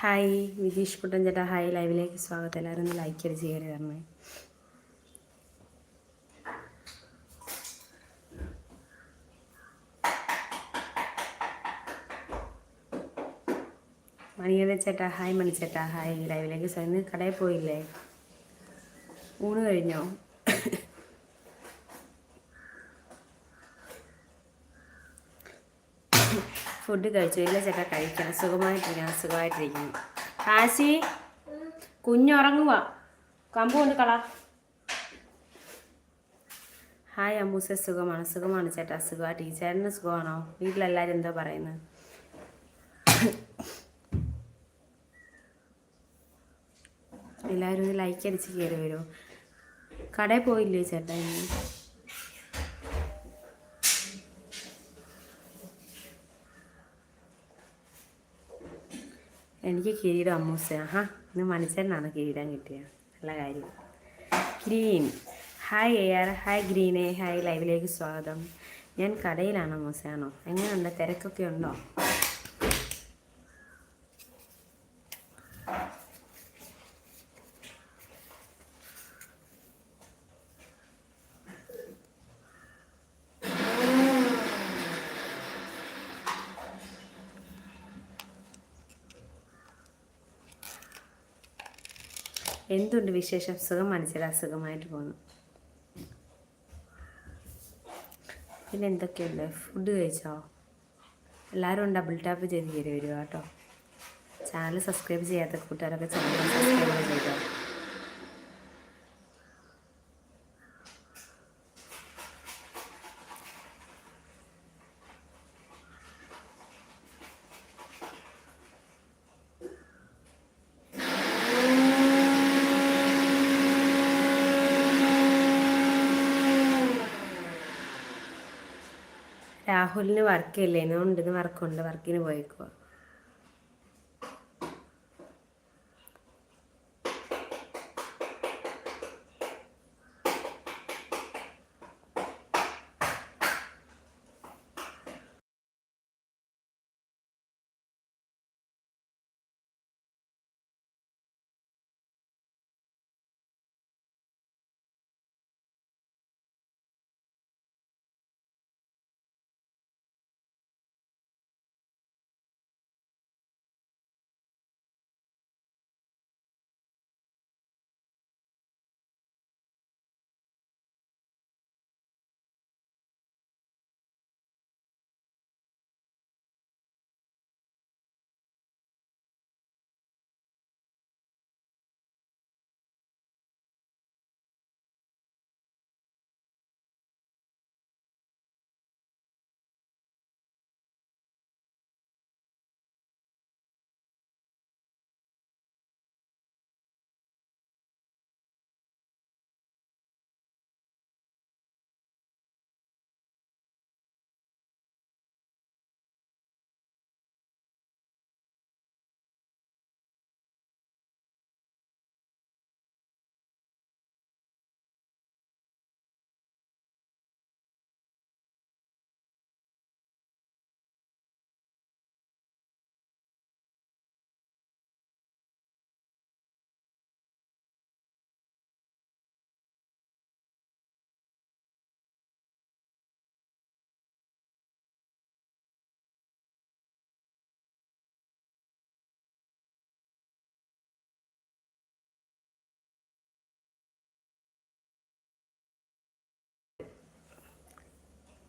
Hi Vijeesh കുട്ടൻ ചേട്ടാ hi ലൈവിലേക്ക് സ്വാഗതം. എല്ലാവരും ഒന്ന് ലൈക്ക് അടിച്ച് കയറി വരണേ മണിയത ചേട്ടാ ഹായ് മണിച്ചേട്ടാ ഹായ് ലൈവിലേക്ക് സ്വാഗതം. കടയിൽ പോയില്ലേ? ഊണ് കഴിഞ്ഞോ? ഫുഡ് കഴിച്ചു ഇല്ല ചേട്ടാ കഴിക്കണം സുഖമായിട്ടിരിക്കണം സുഖമായിട്ടിരിക്കണം. കാശി കുഞ്ഞുറങ്ങുക കമ്പ് കൊണ്ട് കള. ഹായ് അമ്മൂസ സുഖമാണ് സുഖമാണ് ചേട്ടാ സുഖമായിട്ട് ചേട്ടന് സുഖമാണോ? വീട്ടിലെല്ലാവരും എന്താ പറയുന്നത്? എല്ലാവരും ഒന്ന് ലൈക്ക് അടിച്ച് കയറി വരുമോ കടയിൽ പോയില്ലേ ചേട്ടാ ഇന്ന് എനിക്ക് കിരീടം അമ്മൂസ. ആഹാ ഇന്ന് മനുഷ്യനാണ് കിരീടം കിട്ടിയത്. നല്ല കാര്യം. Green. Hi A R hi ഗ്രീനെ. Hi ലൈവിലേക്ക് സ്വാഗതം. ഞാൻ കടയിലാണ് അമ്മൂസയാണോ എങ്ങനെയുണ്ട്? തിരക്കൊക്കെ ഉണ്ടോ? എന്തുണ്ട് വിശേഷം? സുഖം മനസ്സിലാ? സുഖമായിട്ട് പോകുന്നു പിന്നെ എന്തൊക്കെയുണ്ട്? ഫുഡ് കഴിച്ചോ? എല്ലാവരും ഡബിൾ ടാപ്പ് ചെയ്ത് കയറി കേട്ടോ. ചാനൽ സബ്സ്ക്രൈബ് ചെയ്യാത്ത കൂട്ടുകാരൊക്കെ ചാനൽ സബ്സ്ക്രൈബ് ചെയ്തോ? രാഹുലിന് വർക്ക് ഇല്ലേ? ഉണ്ട് ഇന്ന് വർക്കുണ്ട് വർക്കിന് പോയേക്കുക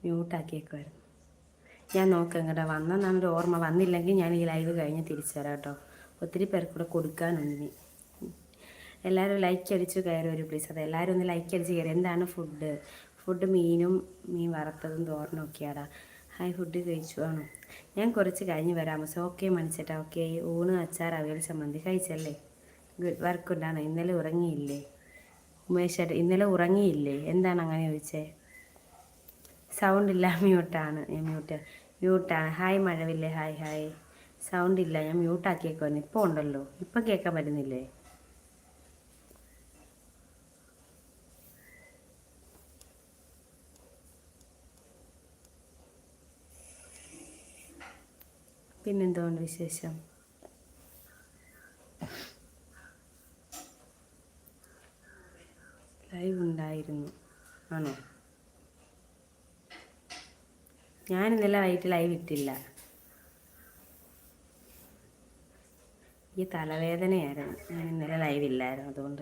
മ്യൂട്ടാക്കിയേക്കുമായിരുന്നു ഞാൻ നോക്കാം കേട്ടോ വന്നെന്നാണ് ഓർമ്മ വന്നില്ലെങ്കിൽ ഞാൻ ഈ ലൈവ് കഴിഞ്ഞ് തിരിച്ചു തരാം കേട്ടോ. ഒത്തിരി പേർക്കൂടെ കൊടുക്കാനുണ്ട്. ഇനി എല്ലാവരും ലൈക്ക് അടിച്ച് കയറി വരും പ്ലീസ് അത് എല്ലാവരും ഒന്ന് ലൈക്ക് അടിച്ച് കയറി. എന്താണ് ഫുഡ് ഫുഡ് മീനും മീൻ വറുത്തതും തോരനും ഒക്കെയാടാ. ഹായ് ഫുഡ് കഴിച്ചു ആണോ? ഞാൻ കുറച്ച് കഴിഞ്ഞ് വരാം സോ ഓക്കെ മനസ്സിട്ടാ ഓക്കെ ഊണ് അച്ചാർ അവയൽ ചമ്മന്തി കഴിച്ചല്ലേ? Good work ഉണ്ടാണോ? ഇന്നലെ ഉറങ്ങിയില്ലേ? ഉമേഷ് ഇന്നലെ ഉറങ്ങിയില്ലേ? എന്താണ് അങ്ങനെ ചോദിച്ചേ? സൗണ്ട് ഇല്ല മ്യൂട്ടാണ് ഞാൻ മ്യൂട്ട് മ്യൂട്ടാണ് ഹായ് മഴവില്ലേ? ഹായ് ഹായ് സൗണ്ട് ഇല്ല. ഞാൻ മ്യൂട്ടാക്കിയേക്കുവാണ് ഇപ്പോൾ ഉണ്ടല്ലോ. ഇപ്പം കേൾക്കാൻ പറ്റുന്നില്ലേ? പിന്നെന്തോണ്ട് വിശേഷം? ലൈവ് ഉണ്ടായിരുന്നു. ആണോ? ഞാൻ ഇന്നലെ വൈകിട്ട് ലൈവ് ഇട്ടില്ല ഈ തലവേദനയായിരുന്നു. ഞാൻ ഇന്നലെ ലൈവ് ഇല്ലായിരുന്നു അതുകൊണ്ട്.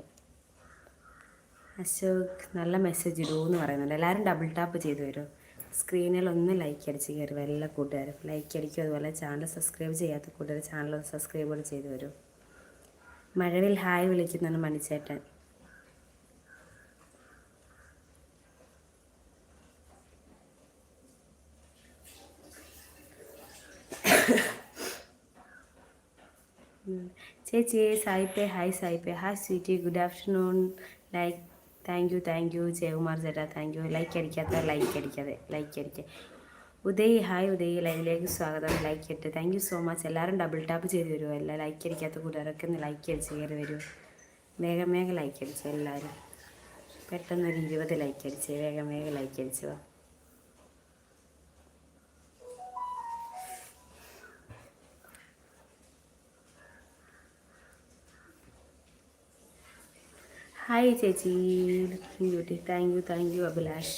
അശോക് നല്ല മെസ്സേജ് ഇടൂ എന്ന് പറയുന്നുണ്ട്. എല്ലാവരും ഡബിൾ ടാപ്പ് ചെയ്തു വരും. സ്ക്രീനിൽ ഒന്ന് ലൈക്ക് അടിച്ച് കയറി വരും എല്ലാ കൂട്ടുകാരും. ലൈക്ക് അടിക്കും അതുപോലെ ചാനൽ സബ്സ്ക്രൈബ് ചെയ്യാത്ത കൂട്ടുകാർ ചാനൽ സബ്സ്ക്രൈബ് ചെയ്തു വരും. മഴവിൽ ഹായ് വിളിക്കുന്നതാണ് മണിച്ചേട്ടൻ. ചേച്ചി സായിപ്പേ hi സായിപ്പേ. Hi sweety good afternoon. Like thank you thank you. Jayakumar ചേട്ടാ താങ്ക് യു. ലൈക്ക് അടിക്കാത്ത ലൈക്ക് അടിക്കാതെ ലൈക്ക് അടിക്കുക ഉദയ് ഹായ് ഉദയ്. ലൈവിലേക്ക് സ്വാഗതം. ലൈക്ക് ഇട്ട്. Thank you so much. എല്ലാവരും ഡബിൾ ടാപ്പ് ചെയ്ത് വരുമോ അല്ല ലൈക്ക് അടിക്കാത്ത കൂട്ടുകാരൊക്കെ ഒന്ന് ലൈക്ക് അടിച്ച് കയറി വരുമോ വേഗം വേഗം ലൈക്ക് അടിച്ചു എല്ലാവരും. പെട്ടെന്നൊരു ഇരുപത് ലൈക്ക് അടിച്ച്. വേഗം വേഗം ലൈക്ക് അടിച്ചു. വാ ഹായ് ചേച്ചി beauty thank you thank you Abhilash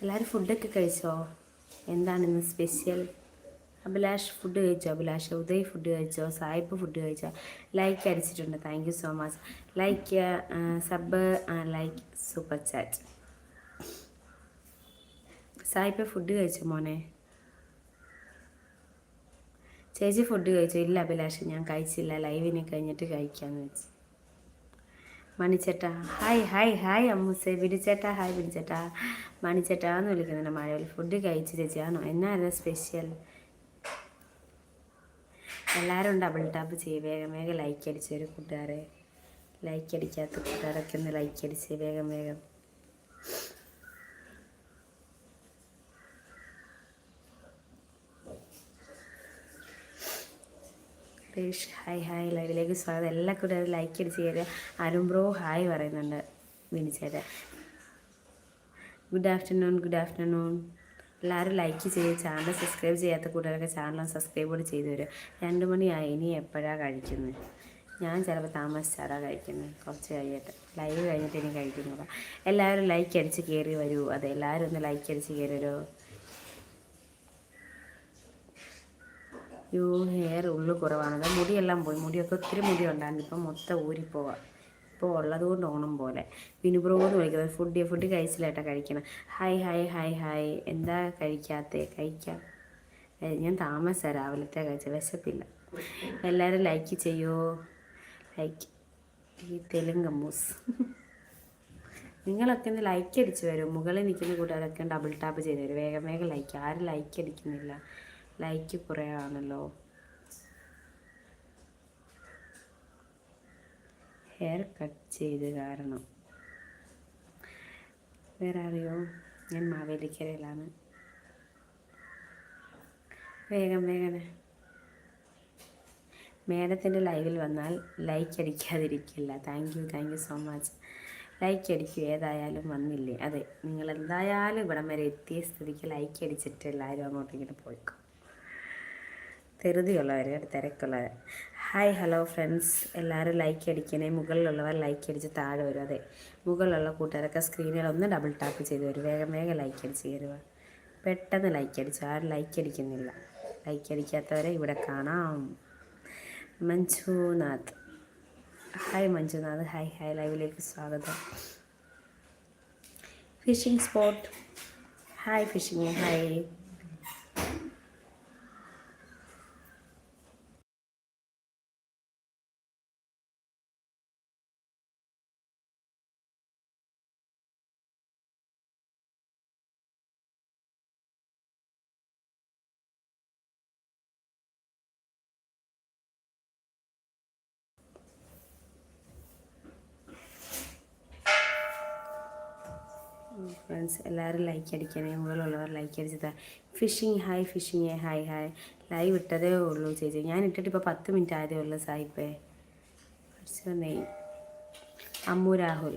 എല്ലാവരും ഫുഡൊക്കെ കഴിച്ചോ? എന്താണ് ഇന്ന് സ്പെഷ്യൽ അഭിലാഷ് ഫുഡ് കഴിച്ചോ? അഭിലാഷ് ഉദയ് ഫുഡ് കഴിച്ചോ? സായിപ്പ് ഫുഡ് കഴിച്ചോ? ലൈക്ക് അടിച്ചിട്ടുണ്ട്. Thank you so much like sub like super chat സായിപ്പ് ഫുഡ് കഴിച്ചോ മോനെ? ചേച്ചി ഫുഡ് കഴിച്ചോ? ഇല്ല അഭിലാഷ് ഞാൻ കഴിച്ചില്ല. ലൈവിനെ കഴിഞ്ഞിട്ട് കഴിക്കാമെന്ന് വെച്ചു. മണിച്ചേട്ടാ. ഹായ് ഹായ് ഹായ് അമ്മൂസേ. വിടിച്ചേട്ടാ ഹായ് വിടിച്ചേട്ടാ മണിച്ചേട്ടാ എന്ന് വിളിക്കുന്നുണ്ട് മഴവിൽ. ഫുഡ് കഴിച്ച് ചേച്ചിയാണോ എന്നായിരുന്നു സ്പെഷ്യൽ എല്ലാവരും ഡബിൾ ടാപ്പ് ചെയ്യും. വേഗം വേഗം ലൈക്ക് അടിച്ച് ഒരു കൂട്ടുകാരെ. ലൈക്ക് അടിക്കാത്ത കൂട്ടുകാരൊക്കെ ഒന്ന് ലൈക്ക് അടിച്ച്. വേഗം വേഗം. സുരേഷ് ഹായ് ഹായ് ലൈവിലേക്ക് സ്വാഗതം. എല്ലാ കൂട്ടുകാരും ലൈക്ക് അടിച്ച് കയറി അരുൺ ബ്രോ ഹായ് പറയുന്നുണ്ട്. വിനിച്ചേട്ടൻ ഗുഡ് ആഫ്റ്റർനൂൺ ഗുഡ് ആഫ്റ്റർനൂൺ എല്ലാവരും ലൈക്ക് ചെയ്ത് ചാനൽ സബ്സ്ക്രൈബ് ചെയ്യാത്ത കൂട്ടുകാരൊക്കെ ചാനൽ സബ്സ്ക്രൈബ് കൂടി ചെയ്തു തരും രണ്ട് മണിയായി ഇനി എപ്പോഴാണ് കഴിക്കുന്നത് ഞാൻ ചിലപ്പോൾ താമസിച്ചാടാ കഴിക്കുന്നത് കുറച്ച് കഴിയട്ടെ. ലൈവ് കഴിഞ്ഞിട്ട് ഇനി കഴിക്കുന്നില്ല എല്ലാവരും ലൈക്ക് അടിച്ച് കയറി വരൂ. അതെ എല്ലാവരും ഒന്ന് ലൈക്ക് അടിച്ച് കയറി വരുമോ യോ ഹെയർ ഉള്ളു കുറവാണ്. മുടിയെല്ലാം പോയി. മുടിയൊക്കെ ഒത്തിരി മുടി ഉണ്ടായിരുന്നു ഇപ്പം മൊത്തം ഊരിപ്പോവാ. ഇപ്പോൾ ഉള്ളത് കൊണ്ട് ഓണം പോലെ. വിനുബ്രോ എന്ന് വിളിക്കുന്നത് ഫുഡ് ഫുഡ് കഴിച്ചില്ലേട്ടാ കഴിക്കണം. ഹായ് ഹായ് ഹായ് ഹായ് എന്താ കഴിക്കാത്തേ? കഴിക്കാം. ഞാൻ താമസ രാവിലത്തെ കഴിച്ച വിശപ്പില്ല. എല്ലാവരും ലൈക്ക് ചെയ്യോ? ലൈക്ക് ഈ തെലുങ്ക് മൂസ്. നിങ്ങളൊക്കെ ഒന്ന് ലൈക്ക് അടിച്ച് വരും. മുകളിൽ നിൽക്കുന്ന കൂട്ടുകാരൊക്കെ ഡബിൾ ടാപ്പ് ചെയ്ത് തരും വേഗം വേഗം ലൈക്ക് ആരും ലൈക്ക് അടിക്കുന്നില്ല. ലൈക്ക് കുറേ ആണല്ലോ. ഹെയർ കട്ട് ചെയ്ത് കാരണം. വേറെ അറിയോ? ഞാൻ മാവേലിക്കരയിലാണ്. വേഗം വേഗം. മേഡത്തിന്റെ ലൈവിൽ വന്നാൽ like അടിക്കാതിരിക്കില്ല. Thank you thank you so much like അടിക്കും. ഏതായാലും വന്നില്ലേ? അതെ നിങ്ങൾ എന്തായാലും ഇവിടം വരെ എത്തിയ സ്ഥിതിക്ക് ലൈക്ക് അടിച്ചിട്ട് എല്ലാവരും അങ്ങോട്ടിങ്ങനെ പോയിക്കും. ധൃതിയുള്ളവർ തിരക്കുള്ളവർ ഹായ് ഹലോ ഫ്രണ്ട്സ് എല്ലാവരും ലൈക്ക് അടിക്കണേ. മുകളിലുള്ളവർ ലൈക്ക് അടിച്ച് താഴെ വരും. അതെ മുകളിലുള്ള കൂട്ടുകാരൊക്കെ സ്ക്രീനിൽ ഒന്ന് ഡബിൾ ടാപ്പ് ചെയ്ത് വരും. വേഗം വേഗം ലൈക്ക് അടിച്ച് കയറുക. പെട്ടെന്ന് ലൈക്ക് അടിച്ചു. ആരും ലൈക്ക് അടിക്കുന്നില്ല. ലൈക്ക് അടിക്കാത്തവരെ ഇവിടെ കാണാം. Manjunath. Hi Manjunath. Hi hi ലൈവിലേക്ക് സ്വാഗതം. Fishing spot hi fishing hi friends എല്ലാവരും ലൈക്ക് അടിക്കണേ മുകളിലുള്ളവർ like അടിച്ചതാ fishing hi fishing hi hi live ഇട്ടതേ ഉള്ളൂ ചേച്ചി. ഞാൻ ഇട്ടിട്ട് ഇപ്പോൾ പത്ത് മിനിറ്റ് ആയതേ ഉള്ളൂ സായിപ്പേ. നെയ് അമ്മു രാഹുൽ.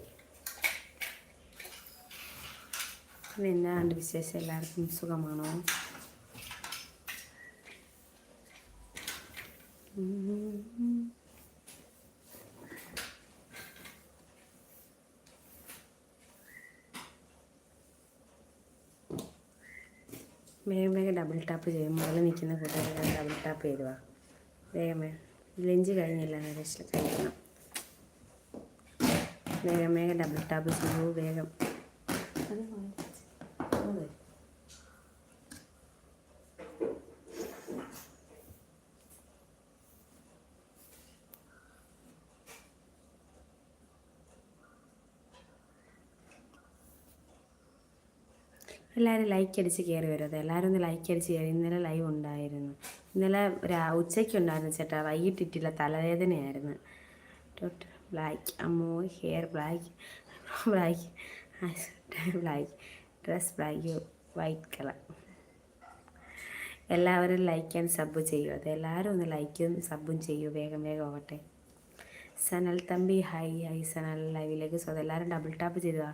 പിന്നെ എന്നാണ്ട് വിശേഷം? എല്ലാവർക്കും സുഖമാണോ? വേഗം വേഗം ഡബിൾ ടാപ്പ് ചെയ്യും. മുകളിൽ നിൽക്കുന്ന കൂട്ടുകാരെ ഡബിൾ ടാപ്പ് ചെയ്തു വാ. വേഗം വേഗം. ലഞ്ച് കഴിഞ്ഞില്ല നരേഷിൽ കഴിക്കണം. വേഗം വേഗം ഡബിൾ ടാപ്പ് ചെയ്യൂ. വേഗം അതെ അതെ എല്ലാവരും ലൈക്ക് അടിച്ച് കയറി വരുമത് എല്ലാവരും ഒന്ന് ലൈക്ക് അടിച്ച് കയറി ഇന്നലെ ലൈവ് ഉണ്ടായിരുന്നു. ഇന്നലെ രാ ഉച്ചയ്ക്ക് ഉണ്ടായിരുന്നു ചേട്ടാ. വൈകിട്ടിട്ടില്ല തലവേദനയായിരുന്നു. ടോട്ട് ബ്ലാക്ക് അമ്മോ hair black black black dress black white colour എല്ലാവരും ലൈക്ക് ആൻഡ് സബ് ചെയ്യൂ. അത് എല്ലാവരും ഒന്ന് ലൈക്കും സബും ചെയ്യൂ. വേഗം വേഗം ആവട്ടെ. സനൽ തമ്പി ഹൈ ഹൈ സനൽ ലൈവിലേക്ക് സ്വതം എല്ലാവരും ഡബിൾ ടാപ്പ് ചെയ്തതാ.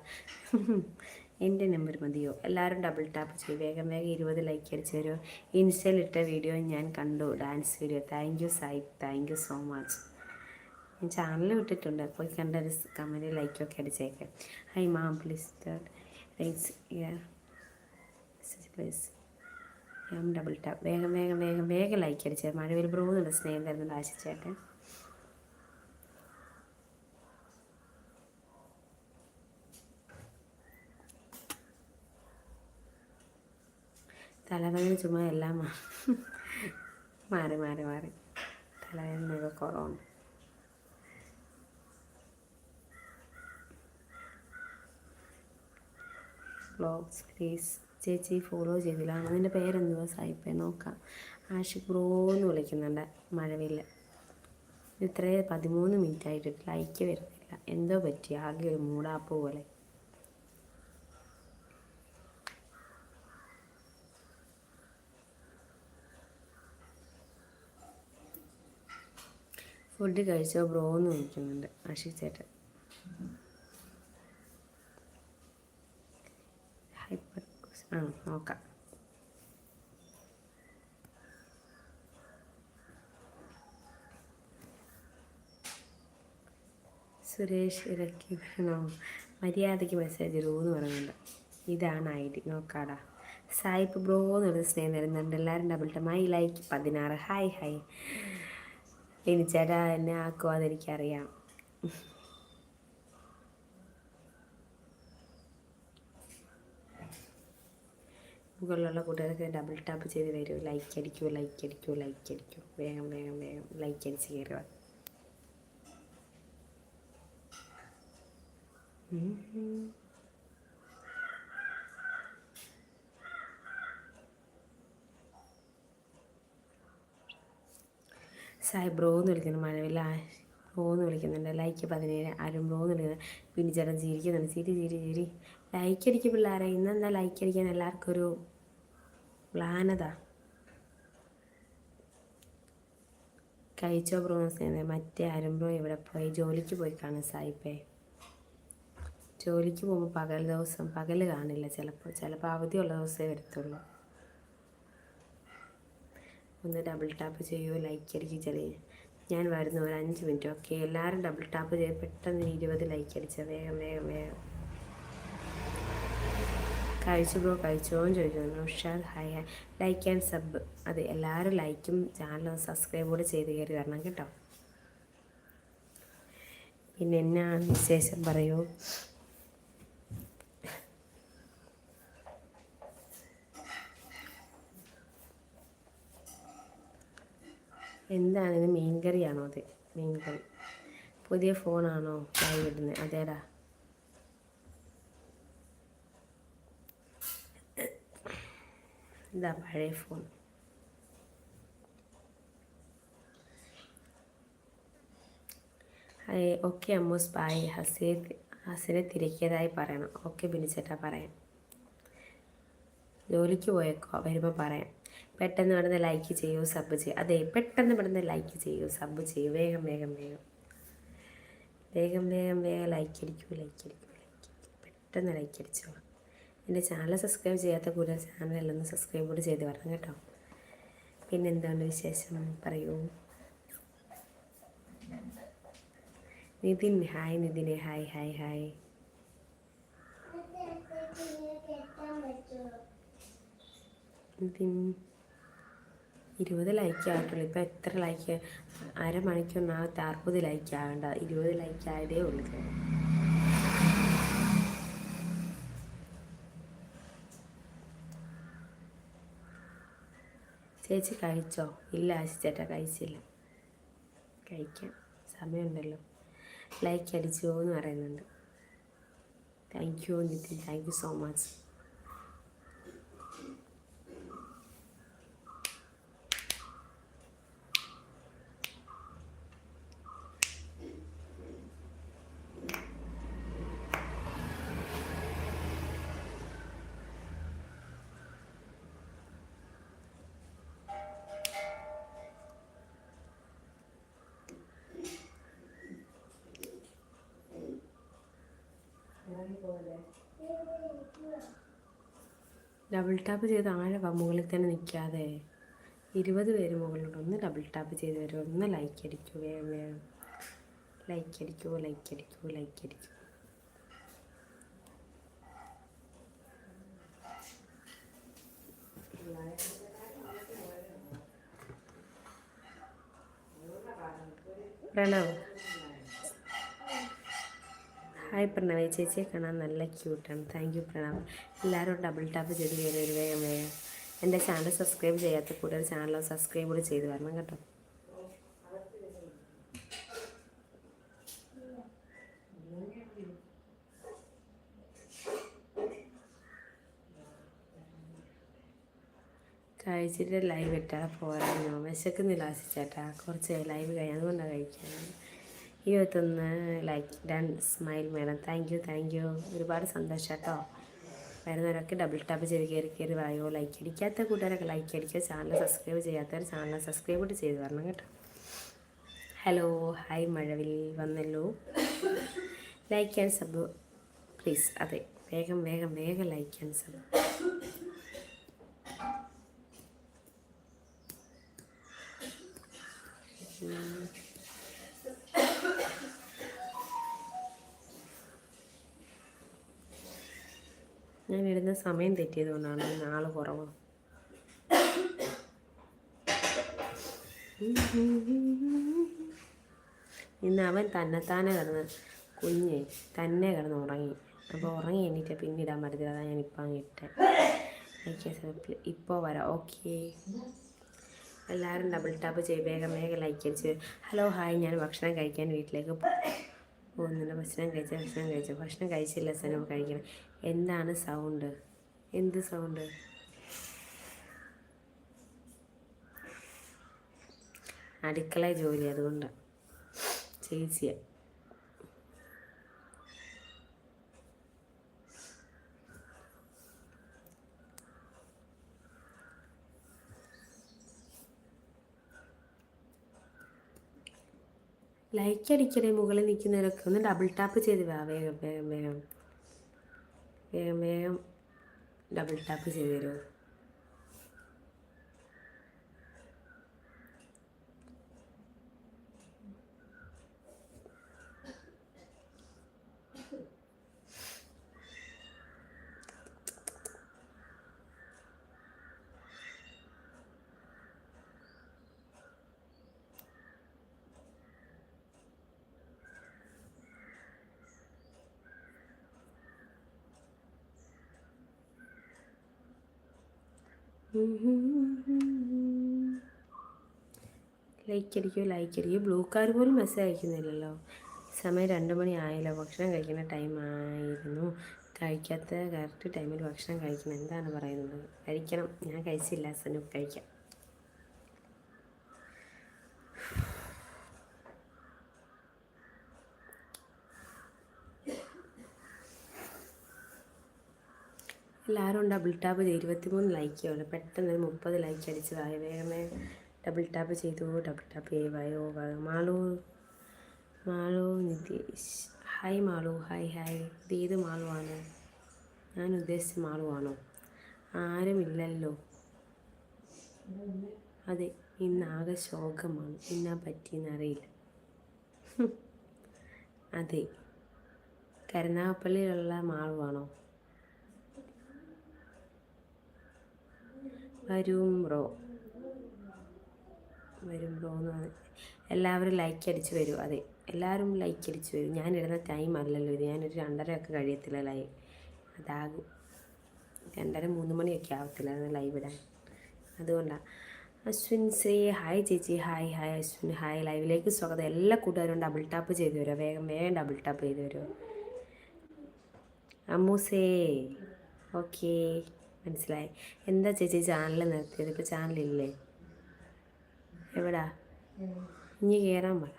എന്റെ നമ്പർ മതിയോ? എല്ലാവരും ഡബിൾ ടാപ്പ് ചെയ്യും. വേഗം വേഗം ഇരുപത് ലൈക്ക് അടിച്ച് തരുമോ ഇൻസ്റ്റയിലിട്ട വീഡിയോ ഞാൻ കണ്ടു. ഡാൻസ് വീഡിയോ താങ്ക് യു സായിബ് താങ്ക് യു സോ മച്ച് ഞാൻ ചാനൽ വിട്ടിട്ടുണ്ട് പോയി കണ്ട ഒരു കമന്റ് ലൈക്കൊക്കെ അടിച്ചേക്കാം. Hi ma'am please rights please ഞാൻ ഡബിൾ ടാപ്പ് വേഗം വേഗം വേഗം വേഗം ലൈക്ക് അടിച്ചത് മഴ എന്നുള്ള സ്നേഹം തരുന്നുണ്ട് ആശിച്ചേട്ടൻ തലവേദന ചുമ്മാ എല്ലാം മാറി മാറി മാറി. തലവേദനയൊക്കെ കുറവുണ്ട്. ബ്ലോഗ്സ് പ്ലീസ് ചേച്ചി ഫോളോ ചെയ്തില്ല. അതിന്റെ പേരെന്തുവാ? സായിപ്പേ നോക്കാം. ആഷിക് ബ്രോ എന്ന് വിളിക്കുന്നുണ്ട് മഴവില്ല ഇത്രേ പതിമൂന്ന് മിനിറ്റ് ആയിട്ട് ലൈക്ക് വരുന്നില്ല. എന്തോ പറ്റി? ആകെ ഒരു മൂടാപ്പ് പോലെ. ഫുഡ് കഴിച്ചോ ബ്രോ എന്ന് വിളിക്കുന്നുണ്ട് ആഷിക് ചേട്ടൻ. ഹൈപ്പർ ആ നോക്കാം. സുരേഷ് ഇറക്കി മര്യാദയ്ക്ക് മെസ്സേജ് ഇടൂ എന്ന് പറയുന്നുണ്ട്. ഇതാണ് ഐ ഡി. നോക്കാടാ. സായിപ്പ് ബ്രോ എന്നൊരു സ്നേഹം തരുന്നുണ്ട്. എല്ലാവരും ഡബിൾ ടൈം ലൈക്ക് പതിനാറ്. ഹായ് ഹായ് എനിച്ചേട്ടാ എന്നെ ആക്കുവാന്ന് എനിക്കറിയാം. മുകളിലുള്ള കൂട്ടുകാർക്ക് ഡബിൾ ടാപ്പ് ചെയ്ത് വരൂ. ലൈക്ക് അടിക്കൂ ലൈക്ക് അടിക്കൂ ലൈക്ക് അടിക്കൂ. വേഗം വേഗം വേഗം. ലൈക്ക് അടിച്ച് കയറി വാ സായി ബ്രോ എന്ന് വിളിക്കുന്നു മഴവില്ല. ബ്രോ എന്ന് വിളിക്കുന്നുണ്ട്. ലൈക്ക് പതിനേഴ് ആരും ബ്രോ എന്ന് വിളിക്കുന്നത് പിന്നെ ചേട്ടൻ ചിരിക്കുന്നുണ്ട്. ചിരി ചിരി ചിരി. ലൈക്ക് അടിക്കും പിള്ളേരെ. ഇന്നെന്താ ലൈക്ക് അടിക്കാൻ എല്ലാവർക്കും ഒരു പ്ലാനത കഴിച്ചോ ബ്രോ സ്നേഹിതൻ മറ്റേ ആരും ബ്രോ ഇവിടെ പോയി? ജോലിക്ക് പോയി കാണും സായിപ്പേ. ജോലിക്ക് പോകുമ്പോൾ പകൽ ദിവസം പകൽ കാണില്ല. ചിലപ്പോൾ ചിലപ്പോൾ അവധിയുള്ള ദിവസമേ വരത്തുള്ളൂ. ഒന്ന് ഡബിൾ ടാപ്പ് ചെയ്യുമോ ലൈക്ക് അടിക്കുക ചെറിയ. ഞാൻ വരുന്ന ഒരു അഞ്ച് മിനിറ്റ് ഓക്കെ എല്ലാവരും ഡബിൾ ടാപ്പ് ചെയ്ത് പെട്ടെന്ന് ഇരുപത് ലൈക്ക് അടിച്ച. വേഗം വേഗം വേഗം. കഴിച്ചു ബ്രോ കഴിച്ചോന്ന് ചോദിക്കുന്നു. Ushad hi hi like and sub അതെ എല്ലാവരും ലൈക്കും ചാനലും സബ്സ്ക്രൈബ് കൂടെ ചെയ്ത് കയറി വരണം കേട്ടോ. പിന്നെ എന്നാ വിശേഷം പറയൂ? എന്താണ് ഇത്? മീൻകറിയാണോ അത് മീൻകറി പുതിയ ഫോണാണോ ലൈവ് ഇടുന്നത് അതേടാ. ഇതാ പഴയ ഫോൺ. ഓക്കെ അമ്മൂസ് ബായ് ഹസിനെ ഹസിനെ തിരക്കിയതായി പറയണം. ഓക്കെ ബിനിച്ചേട്ടാ പറയാം. ജോലിക്ക് പോയേക്കോ? വരുമ്പോൾ പറയാം. പെട്ടെന്ന് ഇവിടുന്ന് ലൈക്ക് ചെയ്യൂ സബ് ചെയ്യൂ. അതെ പെട്ടെന്ന് ഇവിടുന്ന് ലൈക്ക് ചെയ്യൂ സബ് ചെയ്യൂ. വേഗം വേഗം വേഗം. വേഗം വേഗം വേഗം ലൈക്ക് അടിക്കൂ ലൈക്ക് അടിക്കൂ ലൈക്ക് പെട്ടെന്ന് ലൈക്ക് അടിച്ചോളാം. എന്റെ ചാനൽ സബ്സ്ക്രൈബ് ചെയ്യാത്ത കൂടെ ചാനലൊന്ന് സബ്സ്ക്രൈബ് കൂടി ചെയ്ത് വരണം കേട്ടോ. പിന്നെ എന്താണ് വിശേഷം? പറയൂ. നിതിൻ ഹായ് നിതിനെ ഹായ് ഹായ് ഹായ് ഇതിൻ- ഇരുപത് ലൈക്ക് ആയിട്ടുള്ളൂ ഇപ്പം എത്ര ലൈക്ക് അരമണിക്കൂറിനകത്ത് അറുപത് ലൈക്ക് ആകണ്ട ഇരുപത് ലൈക്ക് ആയതേ ഉള്ളൂ. ചേച്ചി കഴിച്ചോ? ഇല്ല ആശിച്ചേട്ടാ ചേട്ടാ കഴിച്ചില്ല. കഴിക്കാം. സമയമുണ്ടല്ലോ. ലൈക്ക് അടിച്ചോ എന്ന് പറയുന്നുണ്ട്. Thank you Nithin thank you so much double tap ചെയ്ത് ആരെ മുകളിൽ തന്നെ നിൽക്കാതെ. ഇരുപത് പേര് മുകളിലോട്ട് ഒന്ന് ഡബിൾ ടാപ്പ് ചെയ്ത് വരും. ഒന്ന് ലൈക്ക് അടിക്കൂ. വേഗം വേഗം ലൈക്ക് അടിക്കൂ ലൈക്ക് അടിക്കൂ ലൈക്ക് അടിക്കൂ. പ്രണവ് ഹായ് പ്രണവ് ചേച്ചിയെ കാണാൻ നല്ല ക്യൂട്ടാണ്. Thank you Pranav. എല്ലാവരും ഡബിൾ ടാപ്പ് ചെയ്ത് കയറി വേഗം വേഗം എന്റെ ചാനൽ സബ്സ്ക്രൈബ് ചെയ്യാത്ത കൂടുതൽ ചാനൽ സബ്സ്ക്രൈബ് കൂടി ചെയ്ത് വരണം കേട്ടോ. കഴിച്ചിട്ട് ലൈവ് ഇട്ടാൽ പോരാ. വിശക്കുന്നില്ല ആശിച്ചേട്ടാ. കുറച്ച് ലൈവ് കഴിയാൻ കൊണ്ടാണ് കഴിക്കാൻ ഇരുപത്തൊന്ന് like done smile madam thank you thank you ഒരുപാട് സന്തോഷം കേട്ടോ വരുന്നവരൊക്കെ ഡബിൾ ടാപ്പ് ചെയ്ത് കയറി കയറി വായോ ലൈക്ക് അടിക്കാത്ത കൂട്ടുകാരൊക്കെ ലൈക്ക് അടിക്കുക. ചാനൽ സബ്സ്ക്രൈബ് ചെയ്യാത്തവർ ചാനൽ സബ്സ്ക്രൈബ് ചെയ്ത് തരണം കേട്ടോ. ഹലോ ഹായ് മഴവിൽ വന്നല്ലോ. ലൈക്ക് ആൻഡ് സബ് പ്ലീസ് അതെ വേഗം വേഗം വേഗം ലൈക്ക് ആൻഡ് സബ് ഞാൻ ഇടുന്ന സമയം തെറ്റിയത് കൊണ്ടാണ്. നാളെ കുറവ് ഇന്ന് അവൻ തന്നെത്താനെ കിടന്ന് കുഞ്ഞ് തന്നെ കിടന്ന് ഉറങ്ങി. അപ്പോൾ ഉറങ്ങി എണീറ്റ് പിന്നെ ഇടാൻ പറ്റത്തില്ല. അതാണ് ഞാൻ ഇപ്പം അങ്ങ് ഇട്ടെ. ഇപ്പോൾ വരാം. ഓക്കേ എല്ലാവരും ഡബിൾ ടാപ്പ് ചെയ്ത് വേഗം വേഗം ലൈക്ക് അടിച്ച്. ഹലോ ഹായ് ഞാൻ ഭക്ഷണം കഴിക്കാൻ വീട്ടിലേക്ക് പോകുന്നുണ്ട്. ഭക്ഷണം കഴിച്ച ഭക്ഷണം കഴിച്ച. ഭക്ഷണം കഴിച്ചില്ല സനം കഴിക്കണം. എന്താണ് സൗണ്ട് എന്ത് സൗണ്ട് അടുക്കള ജോലി അതുകൊണ്ടാണ് ചേച്ചിയ. ലൈക്ക് അടിക്കണേ മുകളിൽ നിൽക്കുന്നവരൊക്കെ ഒന്ന് ഡബിൾ ടാപ്പ് ചെയ്ത് വാ വേഗം വേഗം വേഗം വേഗം വേഗം ഡബിൾ ടാപ്പ് ചെയ്ത് തരുമോ? ലൈക്ക് അടിക്കൂ ലൈക്ക് അടിക്കൂ. ബ്ലൂ കാർ പോലും മെസ്സേജ് അയക്കുന്നില്ലല്ലോ. സമയം രണ്ട് മണി ആയല്ലോ. ഭക്ഷണം കഴിക്കുന്ന ടൈം ആയിരുന്നു. കഴിക്കാത്ത കറക്റ്റ് ടൈമിൽ ഭക്ഷണം കഴിക്കണം. എന്താണ് പറയുന്നത്? കഴിക്കണം. ഞാൻ കഴിച്ചില്ല സനു കഴിക്കാം. എല്ലാവരും ഡബിൾ ടാപ്പ് ചെയ്ത് ഇരുപത്തിമൂന്ന് ലൈക്ക് ഉള്ളു പെട്ടെന്ന് ഒരു മുപ്പത് ലൈക്ക് അടിച്ച് വേഗം വേഗമേ ഡബിൾ ടാപ്പ് ചെയ്തു. ഡബിൾ ടാപ്പ് ചെയ്ത് വായോ വായോ. Malu Malu Nitish. Hi Malu. Hi hi ഇത് ഏത് മാളുവാണ്? ഞാൻ ഉദ്ദേശിച്ച മാളുവാണോ? ആരുമില്ലല്ലോ. അതെ ഇന്ന് ആകെ ശോകമാണ്. ഇന്നാ പറ്റിയെന്നറിയില്ല. അതെ. കരുനാഗപ്പള്ളിയിലുള്ള മാളുവാണോ? വരും ബ്രോ. വരും ബ്രോ എല്ലാവരും ലൈക്ക് അടിച്ച് വരും. അതെ എല്ലാവരും ലൈക്ക് അടിച്ച് വരും. ഞാനിടുന്ന ടൈം അല്ലല്ലോ ഇത്. ഞാനൊരു രണ്ടര ഒക്കെ കഴിയത്തില്ല ലൈവ് അതാകും. രണ്ടര മൂന്ന് മണിയൊക്കെ ആവത്തില്ല ലൈവ് ഇടാൻ. അതുകൊണ്ടാണ് അശ്വിൻ ശ്രീ ഹായ് ചേച്ചി. Hi hi Ashwin. ഹായ് ലൈവിലേക്ക് സ്വാഗതം. എല്ലാ കൂട്ടുകാരും ഡബിൾ ടാപ്പ് ചെയ്ത് വരുമോ വേഗം വേഗം ഡബിൾ ടാപ്പ് ചെയ്ത് വരുമോ അമ്മൂസേ ഓക്കേ മനസ്സിലായി. എന്താ ചേച്ചി ചാനൽ നിർത്തിയത്? ഇപ്പോൾ ചാനലില്ലേ? എവിടാ? ഇനി കയറാൻ പറ.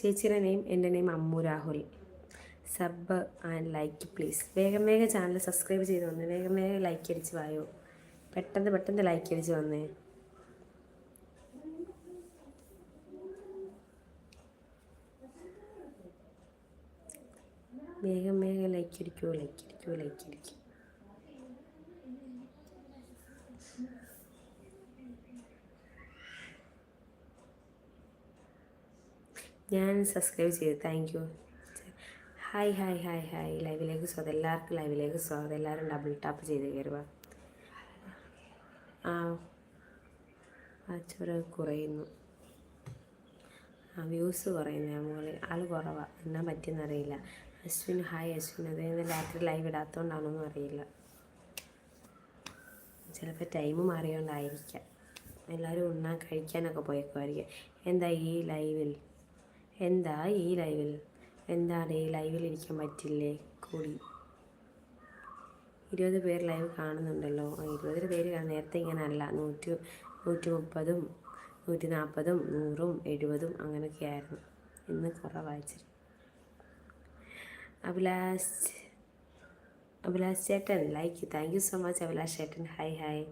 ചേച്ചിയുടെ നെയിം എന്റെ name Ammu Rahul. Sub and like please. വേഗം വേഗം ചാനൽ സബ്സ്ക്രൈബ് ചെയ്തു വന്നേ വേഗം വേഗം ലൈക്ക് അടിച്ച് വായോ. പെട്ടെന്ന് പെട്ടെന്ന് ലൈക്ക് അടിച്ച് വന്നേ. വേഗം വേഗം ലൈക്ക് അടിക്കൂ ലൈക്ക് അടിക്കൂ ലൈക്ക് അടിക്കൂ. ഞാൻ സബ്സ്ക്രൈബ് ചെയ്തു. Thank you hi hi hi hi ലൈവിലേക്ക് സ്വാഗതം എല്ലാവർക്കും ലൈവിലേക്ക് സ്വാഗതം എല്ലാവരും ഡബിൾ ടാപ്പ് ചെയ്ത് കയറുക ആ വാച്ചവർ കുറയുന്നു. ആ വ്യൂസ് കുറയുന്നു മുകളിൽ ആൾ കുറവാണ് എന്നാ പറ്റിയെന്നറിയില്ല അശ്വിൻ ഹായ് അശ്വിൻ. അതായത് രാത്രി ലൈവ് ഇടാത്തതുകൊണ്ടാണോന്നും അറിയില്ല. ചിലപ്പോൾ ടൈം മാറിയോണ്ടായിരിക്കാം. എല്ലാവരും ഉണ്ണാൻ കഴിക്കാനൊക്കെ പോയേക്കുമായിരിക്കും എന്താ ഈ ലൈവിൽ എന്താ ഈ ലൈവിൽ എന്താണ് ഈ ലൈവിൽ ഇരിക്കാൻ പറ്റില്ലേ? കൂടി. ഇരുപത് പേര് ലൈവ് കാണുന്നുണ്ടല്ലോ. ഇരുപത് പേര് നേരത്തെ ഇങ്ങനെ അല്ല നൂറ്റി നൂറ്റി മുപ്പതും നൂറ്റി നാൽപ്പതും നൂറും എഴുപതും അങ്ങനെയൊക്കെ ആയിരുന്നു. ഇന്ന് കുറവായിച്ചിരി. അഭിലാഷ് അഭിലാഷ് ചേട്ടൻ like thank you so much Abhilash ചേട്ടൻ. ഹായ് ഹായ്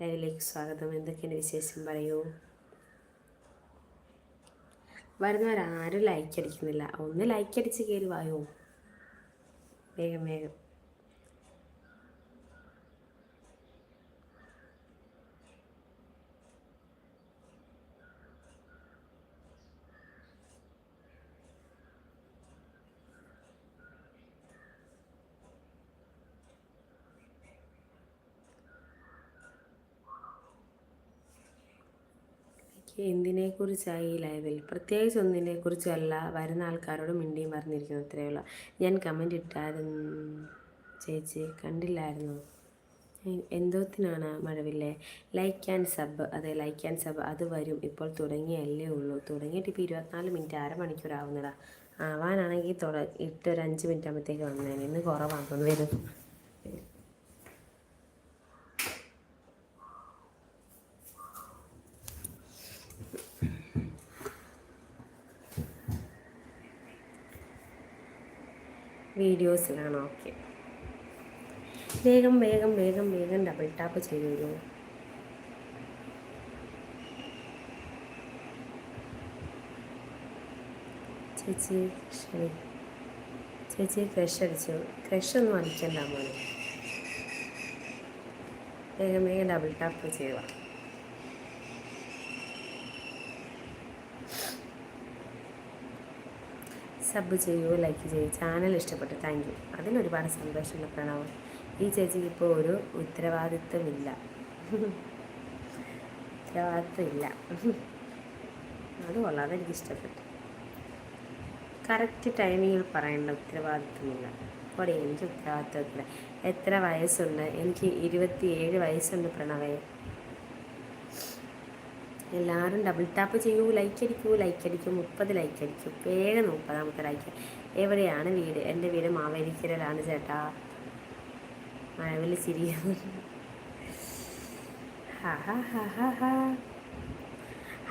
ലൈവിലേക്ക് സ്വാഗതം. എന്തൊക്കെയാണ് വിശേഷം? പറയൂ. വരുന്നവരാരും ലൈക്ക് അടിക്കുന്നില്ല. ഒന്ന് ലൈക്ക് അടിച്ച് കയറി വായോ. വേഗം വേഗം. എന്തിനെക്കുറിച്ചായി ഈ ലൈവിൽ? പ്രത്യേകിച്ച് ഒന്നിനെക്കുറിച്ചല്ല വരുന്ന ആൾക്കാരോട് മിണ്ടിയും പറഞ്ഞിരിക്കുന്നു അത്രയേ ഉള്ളൂ. ഞാൻ കമന്റ് ഇട്ടായിരുന്നു. ചേച്ചി കണ്ടില്ലായിരുന്നു. എന്തോത്തിനാണ് മഴവില്ലേ? ലൈക്ക് ആൻഡ് സബ് അതെ ലൈക്ക് ആൻഡ് സബ് അത് വരും. ഇപ്പോൾ തുടങ്ങിയല്ലേ ഉള്ളൂ. തുടങ്ങിയിട്ട് ഇപ്പോൾ ഇരുപത്തിനാല് മിനിറ്റ് അരമണിക്കൂർ ആവുന്നതാ ആവാനാണെങ്കിൽ തുട ഇട്ട് ഒരു അഞ്ച് മിനിറ്റ് ആകുമ്പോഴത്തേക്ക് വന്നേനെ. ഇന്ന് കുറവാണെന്ന് വരും. വീഡിയോസിലാണ്? ഓക്കെ. വേഗം വേഗം വേഗം വേഗം ഡബിൾ ടാപ്പ് ചെയ്തു ചേച്ചി ക്ഷമി ചേച്ചി ക്രഷ് അടിച്ചു. ക്രഷ് ഒന്നും അടിക്കണ്ട മോനെ. വേഗം വേഗം ഡബിൾ ടാപ്പ് ചെയ്യുക സബ് ചെയ്യൂ ലൈക്ക് ചെയ്യൂ ചാനൽ ഇഷ്ടപ്പെട്ടു താങ്ക് യു അതിനൊരുപാട് സന്തോഷമുള്ള പ്രണവം. ഈ ചേച്ചിക്ക് ഇപ്പോൾ ഒരു ഉത്തരവാദിത്വമില്ല. ഉത്തരവാദിത്വമില്ല. അത് കൊള്ളാതെ എനിക്ക് ഇഷ്ടപ്പെട്ടു. കറക്റ്റ് ടൈമിങ്ങിൽ പറയേണ്ട ഉത്തരവാദിത്വമില്ല. അപ്പോൾ എനിക്ക് ഉത്തരവാദിത്വമില്ല എത്ര വയസ്സുണ്ട്? എനിക്ക് ഇരുപത്തിയേഴ് വയസ്സുണ്ട് പ്രണവയെ എല്ലാവരും ഡബിൾ ടാപ്പ് ചെയ്യൂ ലൈക്ക് അടിക്കൂ ലൈക്ക് അടിക്കൂ മുപ്പത് ലൈക്ക് അടിക്കൂ. വേഗം മുപ്പതാമത്തെ ലൈക്ക് എവിടെയാണ് വീട്? എന്റെ വീട് മാവേലിക്കരയിലാണ് ചേട്ടാ. മഴവിൽ ചിരി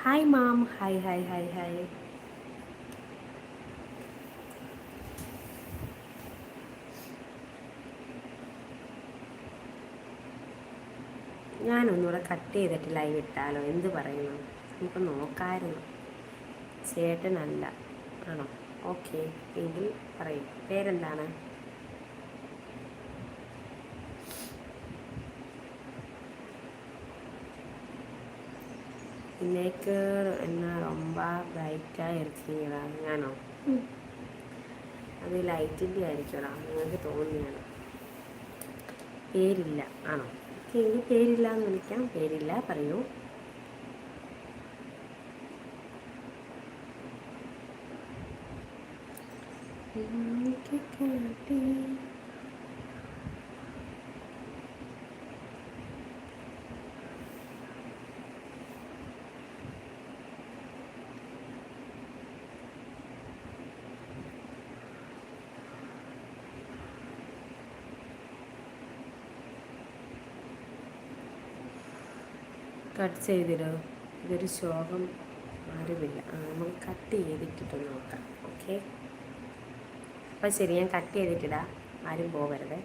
hi ma'am hi hi hi hi ഞാനൊന്നുകൂടെ cut ചെയ്തിട്ട് ലൈവ് ഇട്ടാലോ എന്ത് പറയുന്നു നമുക്ക് നോക്കാമായിരുന്നു ചേട്ടനല്ല ആണോ ഓക്കെ എങ്കിൽ പറയും പേരെന്താണ് இன்னைக்கு என்ன ரொம்ப ബ്രൈറ്റായി ഇരിക്കുന്നതാ ഞാനോ അത് ലൈറ്റിൻ്റെ ആയിരിക്കടാ നിങ്ങൾക്ക് തോന്നിയാണ് പേരില്ല ആണോ ഓക്കെ എങ്കിൽ പേരില്ല എന്ന് വിളിക്കാം. പേരില്ല പറയൂ. എനിക്ക് കാട്ടി ചെയ്തിടോ ഇതൊരു ശോകം ആരുമില്ല നമ്മൾ കട്ട് ചെയ്തിട്ടിട്ട് നോക്കാം. ഓക്കെ? അപ്പം ശരി ഞാൻ കട്ട് ചെയ്തിട്ടിടാം. ആരും പോകരുത്.